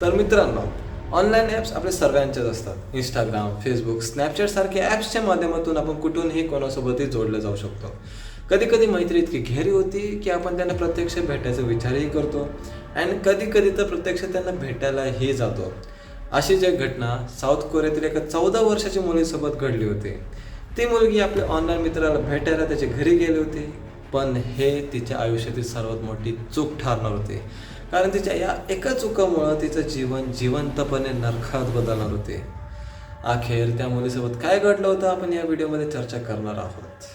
तर मित्रांनो online apps आपले सर्वांचेच असतात. इंस्टाग्राम फेसबुक स्नॅपचॅट सारख्या ॲप्सच्या माध्यमातून आपण कुठूनही कोणासोबतही जोडलं जाऊ शकतो. कधी कधी मैत्री इतकी घेरी होती की आपण त्यांना प्रत्यक्ष भेटायचा विचारही करतो अँड कधी कधी तर प्रत्यक्ष त्यांना भेटायलाही जातो. अशी जी घटना साऊथ कोरियातील एका चौदा वर्षाच्या मुलीसोबत घडली होती. ती मुलगी आपल्या ऑनलाईन मित्राला भेटायला त्याच्या घरी गेली होती पण हे तिच्या आयुष्यातील सर्वात मोठी चूक ठरणार होती. कारण तिच्या या एका चुकामुळं तिचं जीवन जिवंतपणे नरखात बदलणार होते अखेर त्या मुलीसोबत काय घडलं होतं आपण या व्हिडिओमध्ये चर्चा करणार आहोत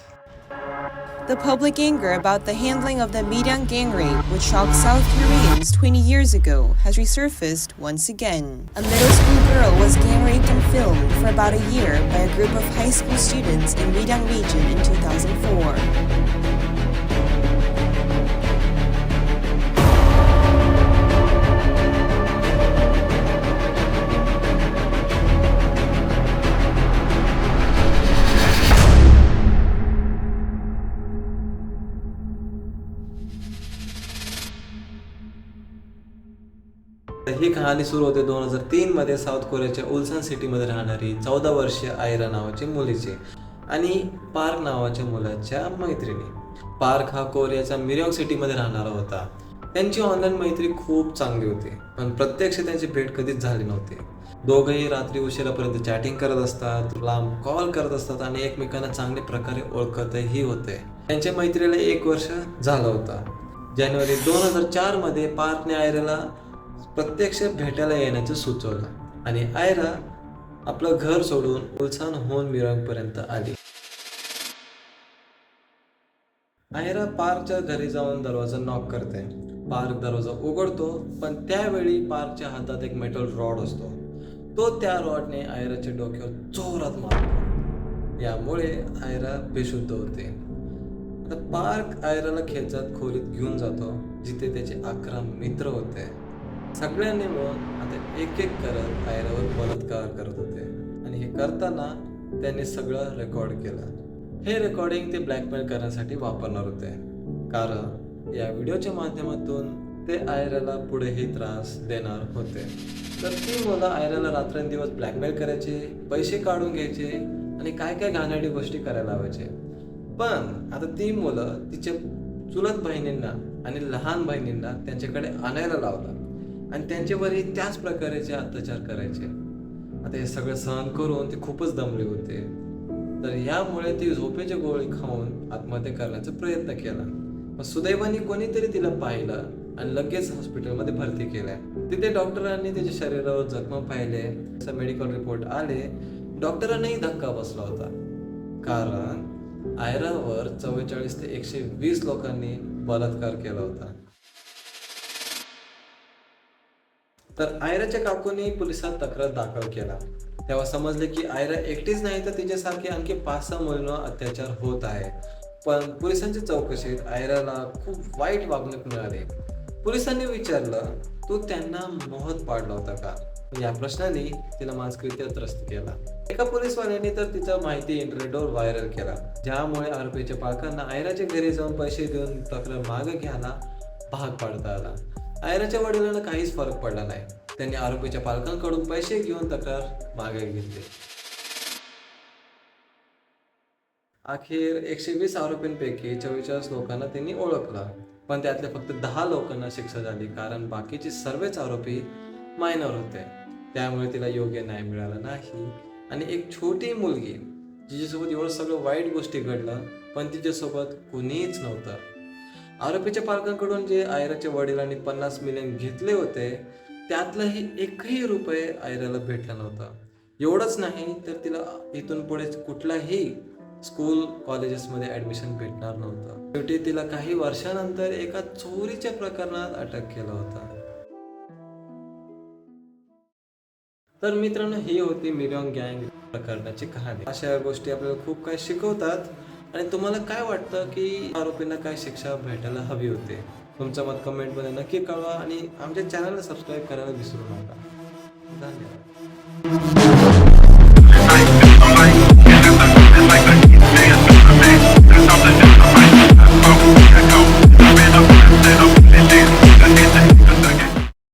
The public anger about the handling of the Midang gang rape, which shocked South Koreans 20 years ago, has resurfaced once again. A middle school girl was gang raped and filmed for about a year by a group of high school students in Midang region in 2004. ही कहाणी सुरू होते दोन हजार तीन मध्ये south कोरियाच्या उल्सन सिटीमध्ये राहणारी चौदा वर्षीय आयरा नावाची मुलीची आणि पार्क नावाच्या मुलाच्या मैत्रिणी. पार्क हा कोरियाच्या मिरॉंग सिटीमध्ये राहणारा होता. त्यांची ऑनलाईन मैत्री खूप चांगली होती पण प्रत्यक्ष त्यांची भेट कधीच झाली नव्हती. दोघंही रात्री उशिरापर्यंत चॅटिंग करत असतात लांब कॉल करत असतात आणि एकमेकांना चांगल्या प्रकारे ओळखतही होते. त्यांच्या मैत्रीला एक वर्ष झालं होतं. जानेवारी दोन हजार चारमध्ये पार्कने आयराला प्रत्यक्ष भेटायला येण्याचं सुचवलं. आणि आयरा आपलं घर सोडून उल्सान होऊन मिरवपर्यंत आली. आयरा पार्कच्या घरी जाऊन दरवाजा नॉक करते. पार्क दरवाजा उघडतो पण त्यावेळी पार्कच्या हातात एक मेटल रॉड असतो. तो त्या रॉडने आयराच्या डोक्यावर जोरात मारतो. यामुळे आयरा बेशुद्ध होते. आता पार्क आयराला खेचात खोलीत घेऊन जातो जिथे त्याचे अकरा मित्र होते. सगळ्यांनी मिळून आता एक एक करत आयरावर बलात्कार करत होते. आणि हे करताना त्यांनी सगळं रेकॉर्ड केलं. हे रेकॉर्डिंग ते ब्लॅकमेल करण्यासाठी वापरणार होते. कारण या व्हिडिओच्या माध्यमातून ते आयराला पुढेही त्रास देणार होते. तर ती मुलं आयराला रात्रंदिवस ब्लॅकमेल करायचे पैसे काढून घ्यायचे आणि काय काय घाणेरडी गोष्टी करायला लावायचे. पण आता ती मुलं तिच्या चुलत बहिणींना आणि लहान बहिणींना त्यांच्याकडे आणायला लावतात. आणि त्यांच्यावरही त्याच प्रकारेचे अत्याचार करायचे. आता हे सगळं सहन करून ते खूपच दमले होते. तर यामुळे ती झोपेची गोळी खाऊन आत्महत्या करण्याचा प्रयत्न केला. मग सुदैवाने कोणीतरी तिला पाहिलं आणि लगेच हॉस्पिटलमध्ये भरती केल्या. तिथे डॉक्टरांनी त्याच्या शरीरावर जखमा पाहिले. असं मेडिकल रिपोर्ट आले. डॉक्टरांनाही धक्का बसला होता. कारण आयरावर चव्वेचाळीस ते एकशे वीस लोकांनी बलात्कार केला होता. तर आयराच्या काकूने पोलिसात तक्रार दाखल केला. तेव्हा समजले की आयरा एकटीच नाही तर तिच्यासारखे आणखी पाच सहा मुलींवर अत्याचार होत आहे. पण पोलिसांच्या चौकशीत आयराला खूप वाईट वागणूक मिळाली. पोलिसांनी विचारलं तू त्यांना मोहत पाडला होता का? या प्रश्नाने तिला मानसकृत्या त्रस्त केला. एका पोलिसवाल्याने तर तिचा माहिती इंटरनेटवर व्हायरल केला. ज्यामुळे आरोपीच्या पालकांना आयराच्या घरी जाऊन पैसे देऊन तक्रार मागे घ्यायला भाग पाडता आला. आयराच्या वडिलांना काहीच फरक पडला नाही. त्यांनी आरोपीच्या पालकांकडून पैसे घेऊन तक्रार मागे घेतली. अखेर एकशे वीस आरोपींपैकी चव्वेचाळीस लोकांना त्यांनी ओळखलं. पण त्यातल्या फक्त दहा लोकांना शिक्षा झाली कारण बाकीचे सर्वच आरोपी मायनर होते. त्यामुळे तिला योग्य न्याय मिळाला नाही. आणि एक छोटी मुलगी जिच्यासोबत एवढं सगळं वाईट गोष्टी घडलं पण तिच्यासोबत कुणीच नव्हतं. आरोपीच्या पालकांकडून जे आयराच्या वडिलांनी पन्नास मिलियन घेतले होते त्यातलाही एकही रुपये आयराला भेटला नव्हता. एवढंच नाही तर तिला इथून पुढे कुठलाही स्कूल कॉलेजेसमध्ये ॲडमिशन भेटणार नव्हतं. शेवटी तिला काही वर्षानंतर एका चोरीच्या प्रकरणात अटक केला होता. तर मित्रांनो ही होती मिरॉन गँग प्रकरणाची कहाणी. अशा गोष्टी आपल्याला खूप काही शिकवतात. आणि तुम्हाला काय वाटतं की आरोपींना काय शिक्षा भेटायला हवी होते? तुमचं मत कमेंटमध्ये नक्की कळवा आणि आमच्या चॅनलला सबस्क्राईब करायला विसरू नका. धन्यवाद.